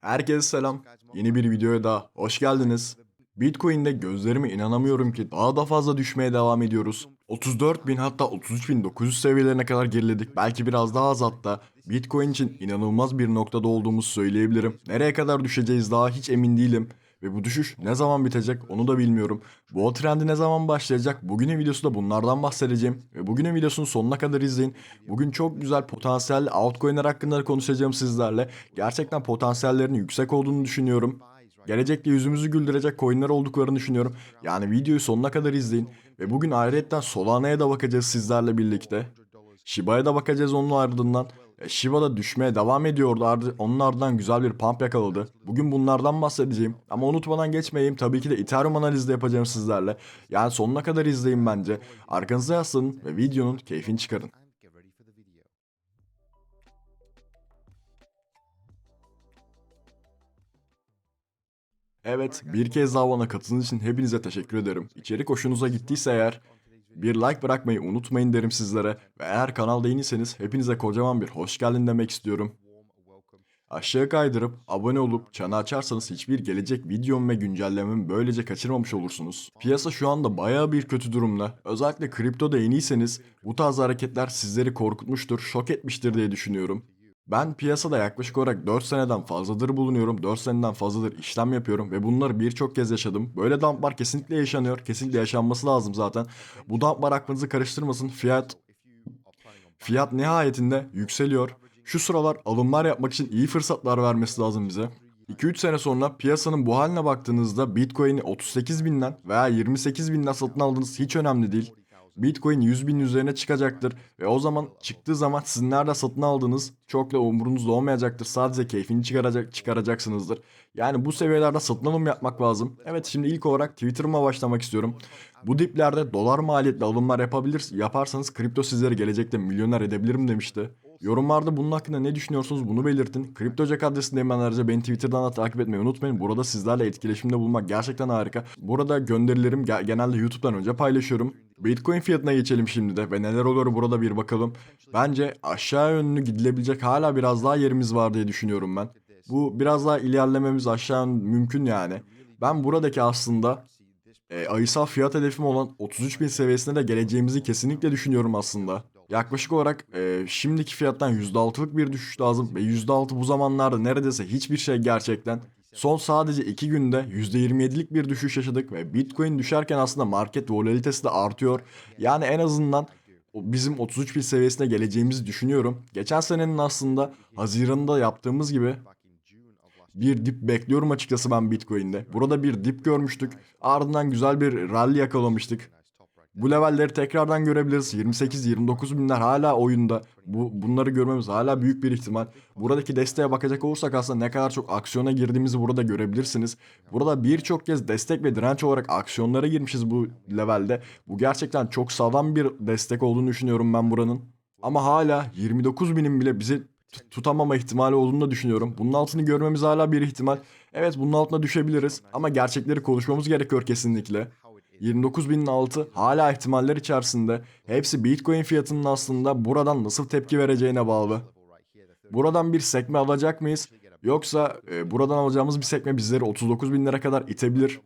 Herkese selam. Yeni bir videoya daha hoş geldiniz. Bitcoin'de gözlerime inanamıyorum ki daha da fazla düşmeye devam ediyoruz. 34.000 hatta 33.900 seviyelerine kadar geriledik. Belki biraz daha az hatta. Bitcoin için inanılmaz bir noktada olduğumuzu söyleyebilirim. Nereye kadar düşeceğiz daha hiç emin değilim. Ve bu düşüş ne zaman bitecek onu da bilmiyorum. Bu o trendi ne zaman başlayacak? Bugünün videosu da bunlardan bahsedeceğim. Ve bugünün videosunun sonuna kadar izleyin. Bugün çok güzel potansiyelli altcoin'ler hakkında konuşacağım sizlerle. Gerçekten potansiyellerinin yüksek olduğunu düşünüyorum. Gelecekte yüzümüzü güldürecek coinler olduklarını düşünüyorum. Yani videoyu sonuna kadar izleyin. Ve bugün ayrıyetten Solana'ya da bakacağız sizlerle birlikte. Shiba'ya da bakacağız onun ardından. E, Shiba da düşmeye devam ediyordu. Ardı- Onun ardından güzel bir pump yakaladı. Bugün bunlardan bahsedeceğim. Ama unutmadan geçmeyeyim. Tabii ki de Ethereum analizi de yapacağım sizlerle. Yani sonuna kadar izleyin bence. Arkanıza yaslanın ve videonun keyfini çıkarın. Evet, bir kez daha bana katıldığınız için hepinize teşekkür ederim. İçerik hoşunuza gittiyse eğer bir like bırakmayı unutmayın derim sizlere. Ve eğer kanalda yeniyseniz hepinize kocaman bir hoş geldin demek istiyorum. Aşağı kaydırıp abone olup çanı açarsanız hiçbir gelecek videom ve güncellememi böylece kaçırmamış olursunuz. Piyasa şu anda bayağı bir kötü durumda. Özellikle kriptoda yeniyseniz bu tarz hareketler sizleri korkutmuştur, şok etmiştir diye düşünüyorum. Ben piyasada yaklaşık olarak 4 seneden fazladır bulunuyorum. 4 seneden fazladır işlem yapıyorum ve bunları birçok kez yaşadım. Böyle dumplar kesinlikle yaşanıyor. Kesinlikle yaşanması lazım zaten. Bu dumplar aklınızı karıştırmasın. Fiyat Fiyat nihayetinde yükseliyor. Şu sıralar alımlar yapmak için iyi fırsatlar vermesi lazım bize. 2-3 sene sonra piyasanın bu haline baktığınızda Bitcoin'i 38 binden veya 28 binden satın aldığınız hiç önemli değil. Bitcoin 100 bin üzerine çıkacaktır ve o zaman çıktığı zaman sizin nerede satın aldığınız çok da umurunuzda olmayacaktır. Sadece keyfini çıkaracak, çıkaracaksınızdır. Yani bu seviyelerde satın alım yapmak lazım. Evet şimdi ilk olarak Twitter'ıma başlamak istiyorum. Bu diplerde dolar maliyetli alımlar yapabilir, yaparsanız kripto sizleri gelecekte milyoner edebilirim demişti. Yorumlarda bunun hakkında ne düşünüyorsunuz bunu belirtin. Kripto Jack adresindeyim ben ayrıca beni Twitter'dan da takip etmeyi unutmayın. Burada sizlerle etkileşimde bulunmak gerçekten harika. Burada gönderilerim ge- genelde YouTube'dan önce paylaşıyorum. Bitcoin fiyatına geçelim şimdi de ve neler oluyor burada bir bakalım. Bence aşağı yönlü gidilebilecek hala biraz daha yerimiz var diye düşünüyorum ben. Bu biraz daha ilerlememiz aşağı mümkün yani. Ben buradaki aslında e, ayısal fiyat hedefim olan 33.000 seviyesine de geleceğimizi kesinlikle düşünüyorum aslında. Yaklaşık olarak e, şimdiki fiyattan %6'lık bir düşüş lazım ve %6 bu zamanlarda neredeyse hiçbir şey gerçekten. Son sadece 2 günde %27'lik bir düşüş yaşadık ve Bitcoin düşerken aslında market volatilitesi de artıyor. Yani en azından bizim 33.000 seviyesine geleceğimizi düşünüyorum. Geçen senenin aslında Haziran'da yaptığımız gibi bir dip bekliyorum açıkçası ben Bitcoin'de. Burada bir dip görmüştük. Ardından güzel bir rally yakalamıştık. Bu levelleri tekrardan görebiliriz. 28-29 binler hala oyunda. Bu bunları görmemiz hala büyük bir ihtimal. Buradaki desteğe bakacak olursak aslında ne kadar çok aksiyona girdiğimizi burada görebilirsiniz. Burada birçok kez destek ve direnç olarak aksiyonlara girmişiz bu levelde. Bu gerçekten çok sağlam bir destek olduğunu düşünüyorum ben buranın. Ama hala 29 binin bile bizi tutamama ihtimali olduğunu da düşünüyorum. Bunun altını görmemiz hala bir ihtimal. Evet bunun altına düşebiliriz ama gerçekleri konuşmamız gerekiyor kesinlikle. 29.000'in altı hala ihtimaller içerisinde. Hepsi Bitcoin fiyatının aslında buradan nasıl tepki vereceğine bağlı. Buradan bir sekme alacak mıyız? Yoksa e, buradan alacağımız bir sekme bizleri 39 bin lira kadar itebilir.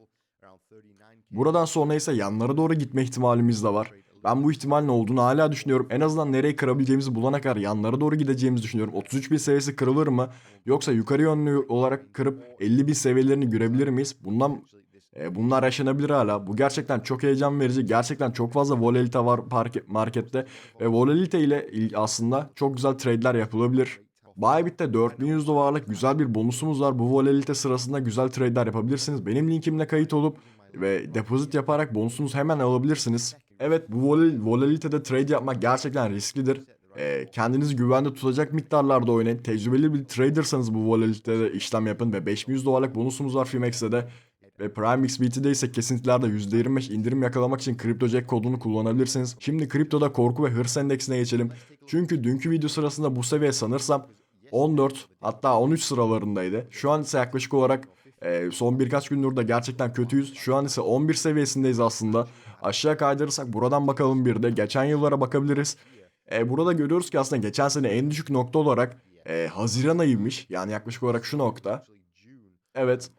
Buradan sonra ise yanlara doğru gitme ihtimalimiz de var. Ben bu ihtimalin olduğunu hala düşünüyorum. En azından nereyi kırabileceğimizi bulana kadar yanlara doğru gideceğimizi düşünüyorum. 33 bin seviyesi kırılır mı? Yoksa yukarı yönlü olarak kırıp 50 bin seviyelerini görebilir miyiz? Bundan e, bunlar yaşanabilir hala. Bu gerçekten çok heyecan verici. Gerçekten çok fazla volatilite var markette. Ve volatilite ile il- aslında çok güzel trade'ler yapılabilir. Bybit'te 4100 dolarlık güzel bir bonusumuz var. Bu volatilite sırasında güzel trade'ler yapabilirsiniz. Benim linkimle kayıt olup ve depozit yaparak bonusunuzu hemen alabilirsiniz. Evet bu vol- volatilitede trade yapmak gerçekten risklidir. Ee, kendinizi güvende tutacak miktarlarda oynayın. Tecrübeli bir tradersanız bu volatilitede işlem yapın ve 5100 dolarlık bonusumuz var Fimex'te de. Ve Prime XBT'de ise kesintilerde %25 indirim yakalamak için CryptoJack kodunu kullanabilirsiniz. Şimdi kriptoda korku ve hırs endeksine geçelim. Çünkü dünkü video sırasında bu seviye sanırsam 14 hatta 13 sıralarındaydı. Şu an ise yaklaşık olarak e, son birkaç gündür de gerçekten kötüyüz. Şu an ise 11 seviyesindeyiz aslında. Aşağı kaydırırsak buradan bakalım bir de. Geçen yıllara bakabiliriz. E, burada görüyoruz ki aslında geçen sene en düşük nokta olarak e, Haziran ayıymış. Yani yaklaşık olarak şu nokta. Evet.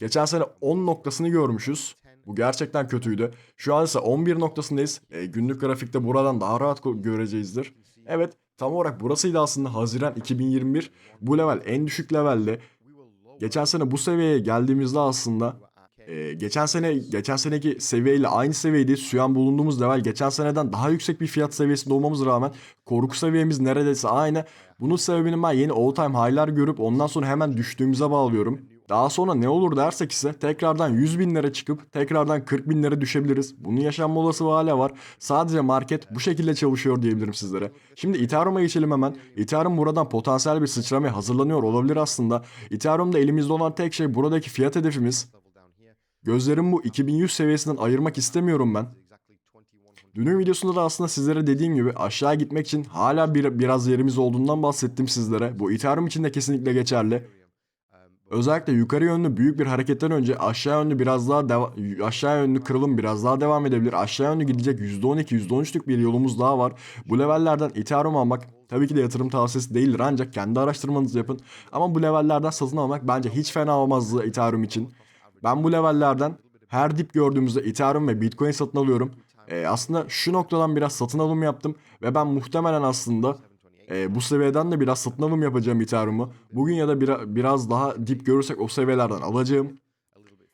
Geçen sene 10 noktasını görmüşüz. Bu gerçekten kötüydü. Şu an ise 11 noktasındayız. E, günlük grafikte buradan daha rahat göreceğizdir. Evet tam olarak burasıydı aslında Haziran 2021. Bu level en düşük levelde. Geçen sene bu seviyeye geldiğimizde aslında e, geçen sene geçen seneki seviyeyle aynı seviyeydi. Şu an bulunduğumuz level geçen seneden daha yüksek bir fiyat seviyesinde olmamız rağmen korku seviyemiz neredeyse aynı. Bunun sebebini ben yeni all time high'lar görüp ondan sonra hemen düştüğümüze bağlıyorum. Daha sonra ne olur dersek ise tekrardan 100 binlere çıkıp tekrardan 40 binlere düşebiliriz. Bunun yaşanma olasılığı hala var. Sadece market bu şekilde çalışıyor diyebilirim sizlere. Şimdi Ethereum'a geçelim hemen. Ethereum buradan potansiyel bir sıçramaya hazırlanıyor olabilir aslında. Ethereum'da elimizde olan tek şey buradaki fiyat hedefimiz. Gözlerim bu 2100 seviyesinden ayırmak istemiyorum ben. Dünün videosunda da aslında sizlere dediğim gibi aşağı gitmek için hala bir, biraz yerimiz olduğundan bahsettim sizlere. Bu Ethereum için de kesinlikle geçerli. Özellikle yukarı yönlü büyük bir hareketten önce aşağı yönlü biraz daha aşağı yönlü kırılım biraz daha devam edebilir. Aşağı yönlü gidecek %12 %13'lük bir yolumuz daha var. Bu levellerden Ethereum almak tabii ki de yatırım tavsiyesi değildir ancak kendi araştırmanızı yapın. Ama bu levellerden satın almak bence hiç fena olmazdı Ethereum için. Ben bu levellerden her dip gördüğümüzde Ethereum ve Bitcoin satın alıyorum. Ee, aslında şu noktadan biraz satın alım yaptım ve ben muhtemelen aslında e, bu seviyeden de biraz satın alım yapacağım Ethereum'u. Bugün ya da bira- biraz daha dip görürsek o seviyelerden alacağım.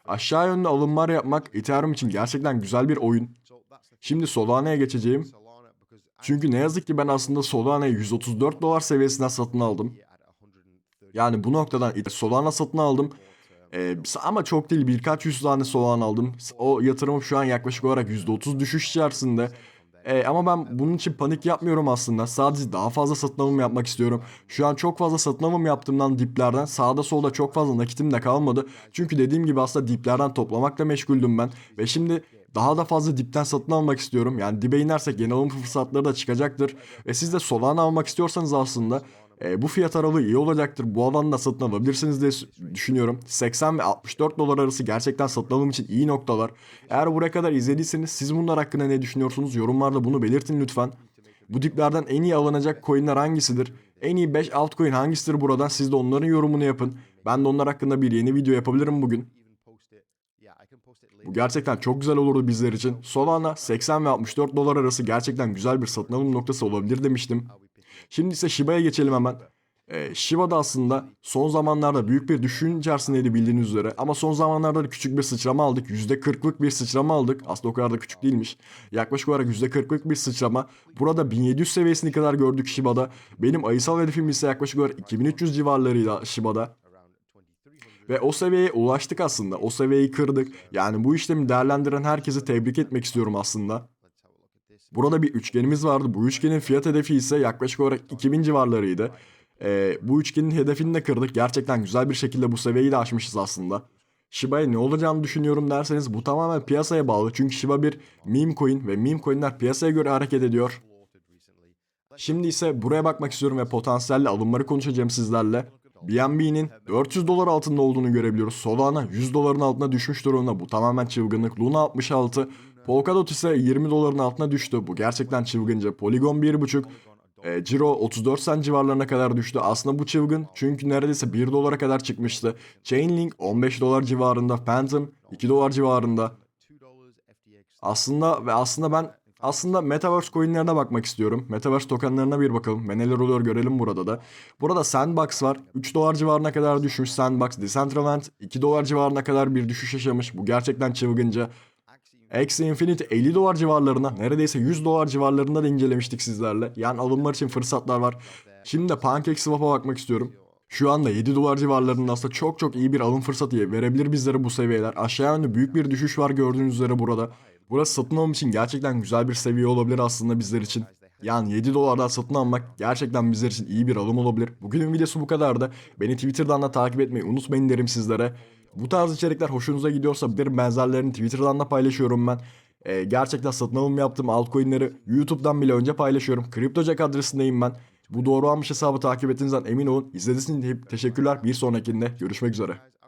Aşağı yönlü alımlar yapmak Ethereum için gerçekten güzel bir oyun. Şimdi Solana'ya geçeceğim. Çünkü ne yazık ki ben aslında Solana'yı 134 dolar seviyesinden satın aldım. Yani bu noktadan Solana satın aldım. Ee, ama çok değil birkaç yüz tane Solana aldım. O yatırımım şu an yaklaşık olarak %30 düşüş içerisinde. Ee, ama ben bunun için panik yapmıyorum aslında. Sadece daha fazla satın alım yapmak istiyorum. Şu an çok fazla satın alım yaptığımdan diplerden sağda solda çok fazla nakitim de kalmadı. Çünkü dediğim gibi aslında diplerden toplamakla meşguldüm ben. Ve şimdi daha da fazla dipten satın almak istiyorum. Yani dibe inersek yeni alım fırsatları da çıkacaktır. Ve siz de Solana almak istiyorsanız aslında e, bu fiyat aralığı iyi olacaktır. Bu alanda satın alabilirsiniz diye düşünüyorum. 80 ve 64 dolar arası gerçekten satın alım için iyi noktalar. Eğer buraya kadar izlediyseniz siz bunlar hakkında ne düşünüyorsunuz? Yorumlarda bunu belirtin lütfen. Bu diplerden en iyi alınacak coinler hangisidir? En iyi 5 altcoin hangisidir buradan? Siz de onların yorumunu yapın. Ben de onlar hakkında bir yeni video yapabilirim bugün. Bu gerçekten çok güzel olurdu bizler için. Solana 80 ve 64 dolar arası gerçekten güzel bir satın alım noktası olabilir demiştim. Şimdi ise Shiba'ya geçelim hemen. Ee, Shiba da aslında son zamanlarda büyük bir düşüşün içerisindeydi bildiğiniz üzere. Ama son zamanlarda da küçük bir sıçrama aldık. %40'lık bir sıçrama aldık. Aslında o kadar da küçük değilmiş. Yaklaşık olarak %40'lık bir sıçrama. Burada 1700 seviyesine kadar gördük Shiba'da. Benim ayısal hedefim ise yaklaşık olarak 2300 civarlarıydı Shiba'da. Ve o seviyeye ulaştık aslında. O seviyeyi kırdık. Yani bu işlemi değerlendiren herkesi tebrik etmek istiyorum aslında. Burada bir üçgenimiz vardı. Bu üçgenin fiyat hedefi ise yaklaşık olarak 2000 civarlarıydı. Ee, bu üçgenin hedefini de kırdık. Gerçekten güzel bir şekilde bu seviyeyi de aşmışız aslında. Shiba'ya ne olacağını düşünüyorum derseniz bu tamamen piyasaya bağlı. Çünkü Shiba bir meme coin ve meme coinler piyasaya göre hareket ediyor. Şimdi ise buraya bakmak istiyorum ve potansiyelli alımları konuşacağım sizlerle. BNB'nin 400 dolar altında olduğunu görebiliyoruz. Solana 100 doların altına düşmüş durumda. Bu tamamen çılgınlık. Luna 66. Polkadot ise 20 doların altına düştü. Bu gerçekten çılgınca. Polygon 1.5. E, Ciro 34 cent civarlarına kadar düştü. Aslında bu çılgın çünkü neredeyse 1 dolara kadar çıkmıştı. Chainlink 15 dolar civarında. Phantom 2 dolar civarında. Aslında ve aslında ben aslında Metaverse coinlerine bakmak istiyorum. Metaverse tokenlarına bir bakalım. Ve neler oluyor görelim burada da. Burada Sandbox var. 3 dolar civarına kadar düşmüş Sandbox. Decentraland 2 dolar civarına kadar bir düşüş yaşamış. Bu gerçekten çılgınca. Axie Infinity 50 dolar civarlarına neredeyse 100 dolar civarlarında da incelemiştik sizlerle. Yani alımlar için fırsatlar var. Şimdi de PancakeSwap'a bakmak istiyorum. Şu anda 7 dolar civarlarında aslında çok çok iyi bir alım fırsatı verebilir bizlere bu seviyeler. Aşağı yönlü büyük bir düşüş var gördüğünüz üzere burada. Burası satın alım için gerçekten güzel bir seviye olabilir aslında bizler için. Yani 7 dolardan satın almak gerçekten bizler için iyi bir alım olabilir. Bugünün videosu bu kadardı. Beni Twitter'dan da takip etmeyi unutmayın derim sizlere. Bu tarz içerikler hoşunuza gidiyorsa bir benzerlerini Twitter'dan da paylaşıyorum ben. Ee, gerçekten satın alım yaptığım altcoin'leri YouTube'dan bile önce paylaşıyorum. CryptoJack adresindeyim ben. Bu doğru almış hesabı takip ettiğinizden emin olun. İzlediğiniz için teşekkürler. Bir sonrakinde görüşmek üzere.